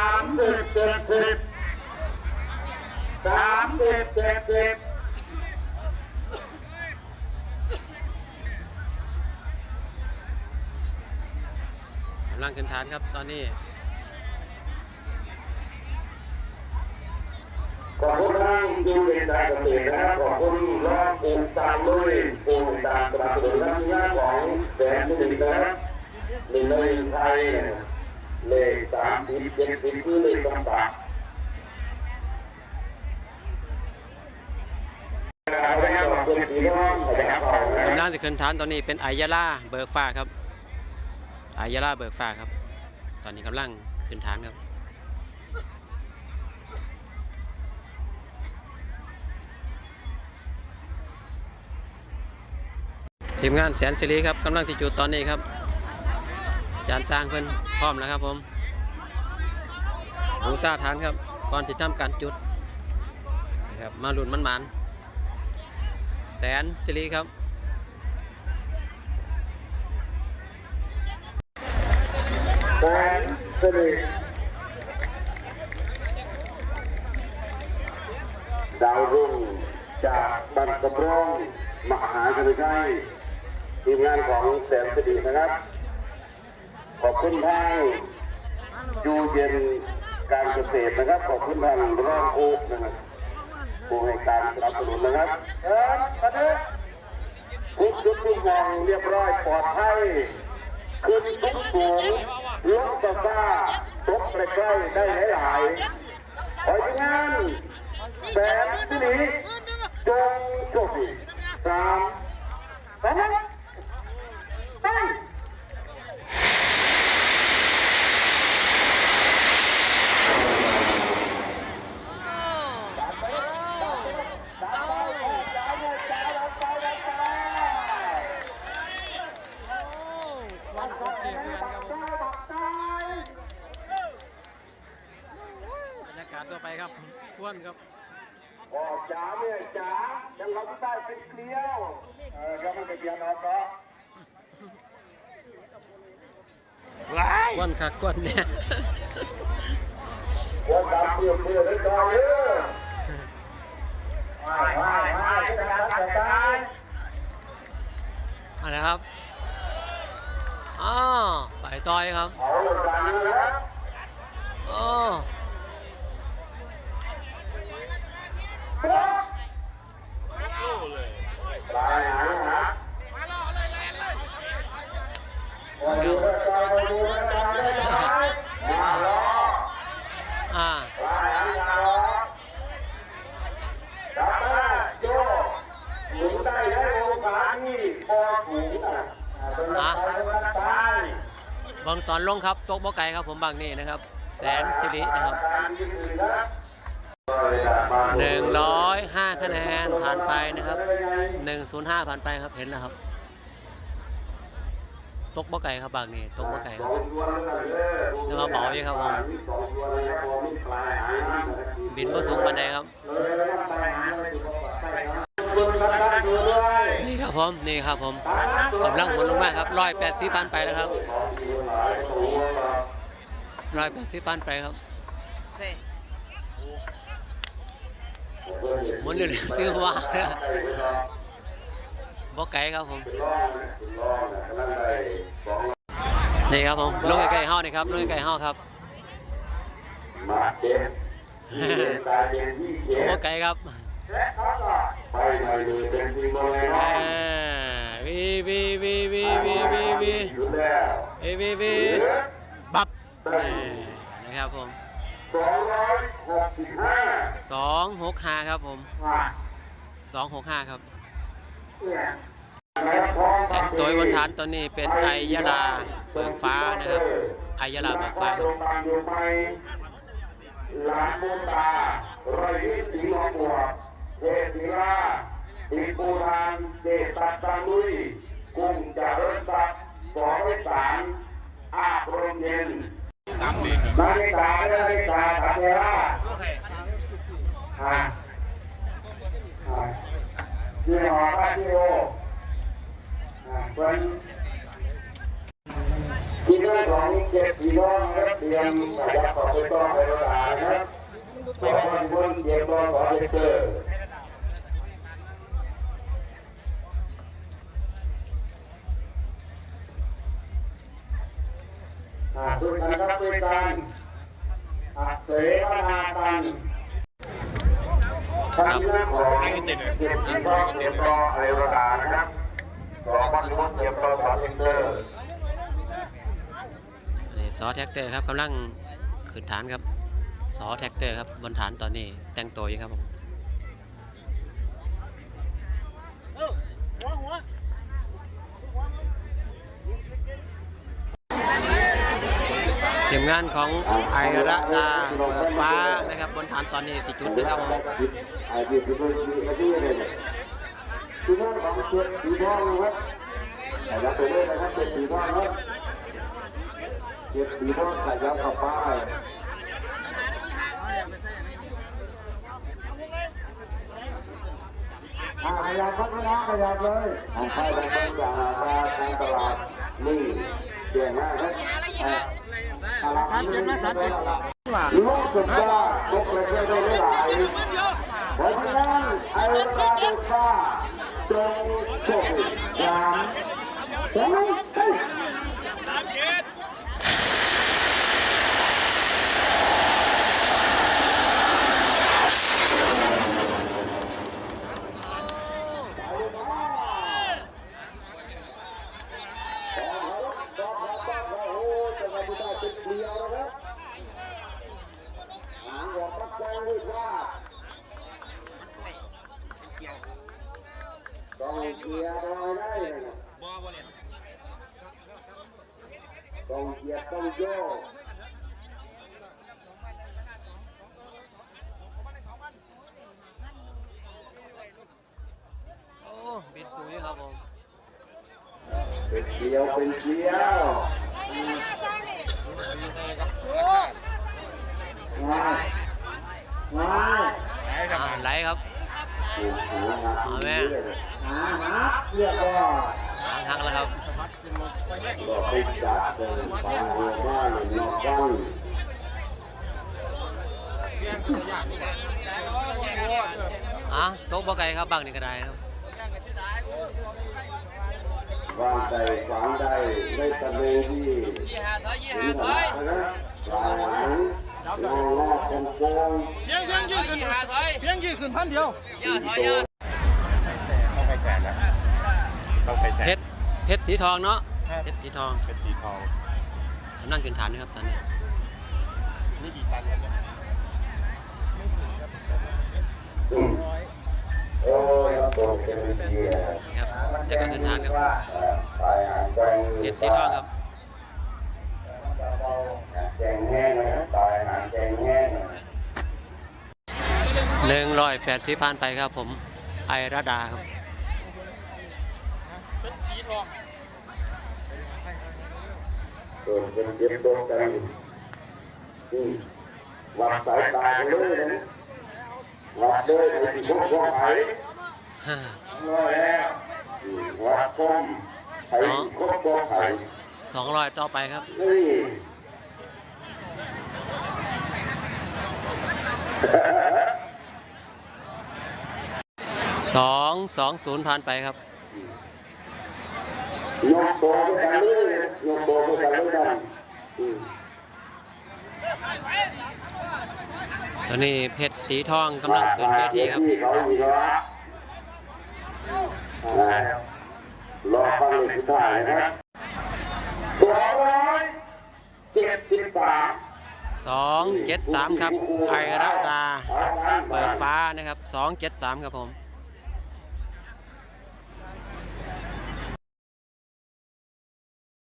ามสิบเจ็ดสิบสามสิบเจ็ดสิบกำลังขึ้นฐานครับตอนนี้ขอบคุณทางดูเรียนการเกษตรนะครับขอบคุณรองปลูกตามด้วยปลูกตามสนับสนุนทั้งงานของแสนสิรินะครับหนึ่งในไทย เนี่ยเลขสามสิบเจ็ดสิบคือเลขลำบากกำลังจะขึ้นฐานตอนนี้เป็นไอยาล่าเบิกฟ้าครับไอยาล่าเบิกฟ้าครับ ตอนนี้กำลังขึ้นฐานครับทีมงานแสนสิริครับกำลังที่จุดตอนนี้ครับ จารสร้างเพิ่นพร้อมแล้วครับผมหูซาฐานครับ ก่อนที่ทำการจุดนะครับมาหลุนมันมันแสนสิริครับแสนสิริดาวรุ่งจากบันกำร้องมหาชนชัยทีมงานของแสนสิรินะครับ ขอบคุณทางยูเย็นการเกษตรนะครับ ขอบคุณทางรองโอ๊กนะครับผู้ให้การสนับสนุนนะครับเชิญประเทศทุกจุดทุกมองเรียบร้อยปลอดภัยขึ้นทุกสูงลงตะก้าตกใกล้ได้หลายๆขอให้งานแสนสิริจงโชคดีสามสองไป บรรยากาศตัวไปครับ ควนครับออกจ๋าเนี่ยจ๋ายังเราไม่ได้เป็นเกลียวเออยังไม่เป็นเกลียวนะก็ควนคักควนเนี่ยวันดำเปลี่ยนเปลี่ยนได้ก่อนเด้อไม่ไม่ไม่จัดการจัดการเอะไรครับอ๋อไปต่อยครับเอาหลักการนะครับโอ้ ออ่าตายหามาล้อจับมาโยหมุนได้ได้องศาที่พอสูงอะเป็นหลักการเป็นหลักการเบิ่งตอนลงครับ ตกบ่ไก่ครับผมบางนี่นะครับ แสนสิรินะครับ 105คะแนนผ่านไปนะครับ105ผ่านไปครับเห็นแล้วครับ ตกบ่ไก่ครับบางนี่ตกบ่ไก่ครับจะมาเบาอยู่ครับผมบินบ่สูงปานใดครับนี่ครับผมนี่ครับผมกำลังหมุนลงมาครับร้อยแปดสิบพันไปแล้วครับร้อยแปดสิบพันไปครับ มุนเร็วๆซื้อว่าบ่ไกลครับผม นี่ครับผมลงใกล้ๆเฮานี่ครับลงใกล้ๆเฮาครับมาเจ็บตายเย็นที่เจ็บบ่ไกลครับไปหน่อยเลยเป็นจริงเลยแหเนาะมวีวีวีวีวีวีวีอยู่แล้ววีวีวีบับนี่นะครับผม สองร้อยหกสิบห้าสองหกห้าครับผมสองหกห้าครับแต่งตัวบนฐานตัวนี้เป็นไอยาลาเบิกฟ้านะครับไอยาลาเบิกฟ้าครับหลานบุญตาไรยิสีหองบัวเทพศิลาปีปูทานเจตัดตังลุยกุ้งจะเริ่มตัดสองร้อยสามอาบรมเย็น นาฬิกานาฬิกาทำเวลาฮะฮะยี่ห้อคาซิโอฮะเป็นที่ด้านของเจ็ดพี่น้องนะครับเตรียมขยับออกไปต้องไปรถานะครับขอคนบนเจ็บตัวขอเจ็บเจออ่ สุดนะครับด้วยกันอักเสบนาตันทางด้านของเจ็ดพี่น้องเจ็บตัวอะไรรถานะครับขอคนบนเจ็บตัวขอเจ็บเจออันนี้ซอแท็กเตอร์ครับกำลังขึ้นฐานครับซอแท็กเตอร์ครับบนฐานตอนนี้แต่งตัวอยู่ครับผม งานของไอระดาเบิกฟ้านะครับ บนฐานตอนนี้สิจุดนะครับผมไอ้ที่ที่ที่ที่เลยที่นั่นของเจ็ดสีทองนะครับขยับไปเลยนะครับเจ็ดสีทองครับเจ็ดสีทองขยับเข้าไปขยับพัฒนาขยับเลยทางค่ายทางต้นจากราคาทางตลาดนี่ เก่งมากครับสามเจ็ดมาสามเจ็ดลูกสุดยอดลูกเลยได้หลายเพราะฉะนั้นไอ้ราเด็กฟ้าจงโชคสามเฮ้ยจะมาดูได้เป็นเดียวนะครับ หางหัว ปักแกงด้วยว่าต้องเกียร์รอยได้นะต้องเกียร์ต้องโยกโอ้บินสูงอยู่ครับผมเป็นเกียวเป็นเกียวว้ายว้ายอ่า ไหลครับหาหาเอาแม่หาหาเรียกว่าหางหักแล้วครับก็ไปจับเลยฟังหัวบ้านนอกบ้านอะโต๊ะบ่ไก่ครับบังนี่ก็ได้ครับวางใจฝังใจไม่ตะเบงที่ถึงหานะหลายหางงอลอกกงโกง เพียงเพียงยี่ขึ้นเพียงยี่ขึ้นพันเดียวต้องไปแสนแล้วต้องไปแสเพชรเพชรสีทองเนาะเพชรสีทองเป็นสีทองกำลังขึ้นฐานนะครับตอนนี้นี่กี่ตันครับเนี่ยโอ้ยโตเป็นเดียนี่ครับจะก็ขึ้นฐานครับสายหางแกงเพชรสีทองครับ แกงแห้งนะสายหางแกงแห้ง หนึ่งร้อยแปดสิบพันไปครับผมไอระดาครับโดนเป็นเจ็บโดนกันอืมวัดสายตาเลยนะวัดเลยไอ้ที่พวกพวกไอ้ฮ่าร้อยแล้วอืมวัดก้มไอ้พวกพวกไอ้สองร้อยต่อไปครับนี่ สองสองศูนย์พันไปครับยกตัวไปกันเลยยกตัวไปกันเลยกันตอนนี้เพชรสีทองกำลังขึ้นเวทีครับที่เขาอีกแล้วอ่ารอฟังเลยสุดท้ายนะครับสองร้อยเจ็ดสิบบาทสองเจ็ดสามครับไอระดาเบิกฟ้านะครับสองเจ็ดสามครับผม